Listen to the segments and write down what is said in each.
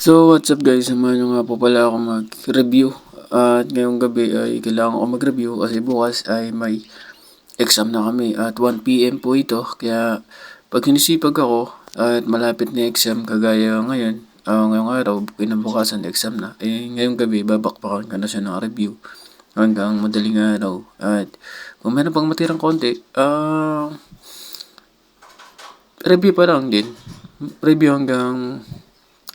So, what's up guys? Nyo nga po pala ako mag-review. At ngayong gabi ay kailangan ko mag-review kasi bukas ay may exam na kami at 1pm po ito. Kaya pag sinisipag ako at malapit na exam kagaya ngayon, ah, ngayong araw, kinabukasan exam na. Eh, ngayong gabi, babakbakan ka na siya ng review hanggang madaling araw. At kung meron pang matirang konti, ah, review pa lang din. Review hanggang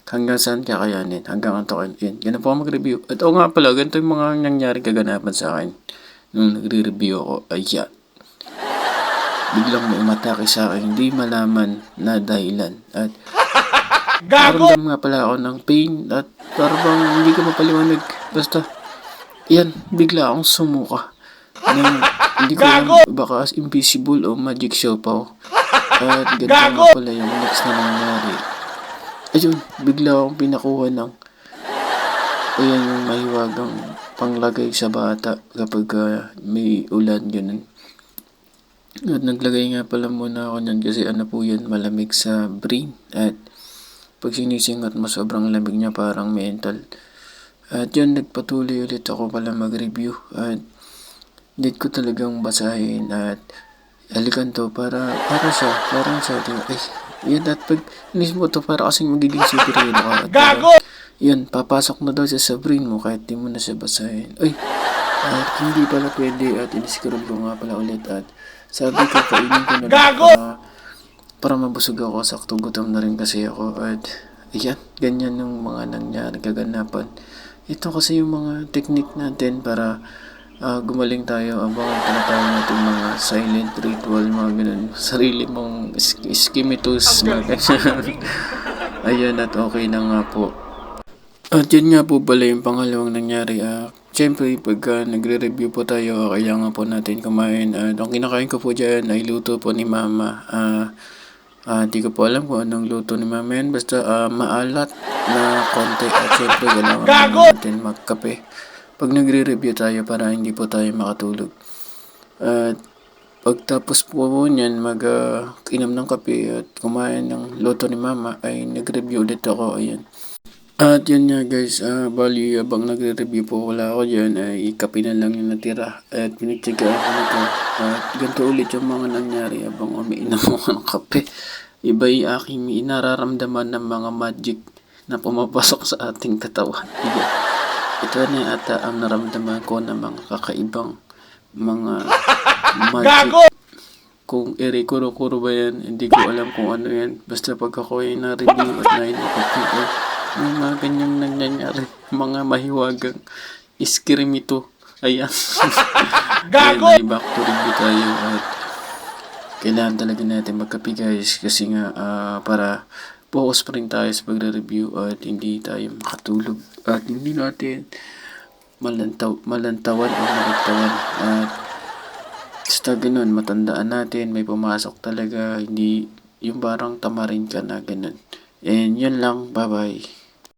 hanggang saan kakayanin, hanggang antokin. Yan, ganun po ako mag-review. At oo nga pala, ganito yung mga nangyari kaganapan sa akin nung nagre-review ako. Ayan. Biglang may umatake sa akin, hindi malaman na dahilan. At Nakaramdam nga pala ako ng pain at parang hindi ko mapaliwanag. Basta, yan, bigla akong sumuka. Na, hindi ko alam, baka as invisible o magic show pa ako. At ganito nga pala yung next na nangyari. Ayun, bigla akong pinakuha ng ayan yung mahiwagang panglagay sa bata kapag ah, may ulan ganun. At naglagay nga pala muna ako niyan kasi ano po yun, malamig sa brain. At pag sinisingat mo sobrang lamig niya parang mental. At yun, nagpatuloy ulit ako pala mag-review. At need ko talagang basahin at alikan to para para siya, parang siya, di ba? Ay, yun, at pag inis mo to, para kasing magiging superhero ka. At parang, yun, papasok na daw siya sa brain mo kahit di mo na siya basahin. Ay, at hindi pala pwede at iniscroll ko nga pala ulit at sabi ko kainin ko na lang para, para mabusog ako sakto gutom na rin kasi ako at ayan, ganyan yung mga nangyari kaganapan. Ito kasi yung mga technique natin para ah, gumaling tayo abangan tinatawag natin mga silent ritual mga ganun sarili mong is- iskimitus mga ayun at okay na nga po at yun nga po pala yung pangalawang nangyari. Ah, Siyempre, pagka nagre-review po tayo, kailangan po natin kumain. At ang kinakain ko po dyan ay luto po ni Mama. Ah, ah, di ko po alam kung anong luto ni Mama yan. Basta ah, maalat na konti. At siyempre, kailangan natin magkape. Pag nagre-review tayo para hindi po tayo makatulog. At pagtapos po niyan, mag inom ng kape at kumain ng luto ni Mama, ay nag-review ulit ako. Ayan. At yun nga guys, ah bali abang nagre-review po wala ako dyan, ay kape na lang yung natira. At pinagtsagaan ko nito. At ganito ulit yung mga nangyari abang umiinom ako ng kape. Iba yung aking inararamdaman ng mga magic na pumapasok sa ating katawan. Ito na ata ang naramdaman ko ng mga kakaibang mga magic. Kung ere-kuro-kuro ba yan, hindi ko alam kung ano yan. Basta pag ako ay na-review at na-inapag ko, may mga ganyang nangyayari. Mga mahiwagang iskirimito. Ayan. Gago! Ayan, back to review tayo at kailangan talaga natin magkape guys kasi nga ah, para focus pa rin tayo sa pagre-review at hindi tayo makatulog at hindi natin malantaw, malantawan o malagtawan at basta ganun, matandaan natin, may pumasok talaga, hindi, yung parang tamarin ka na ganun. And yun lang, bye bye.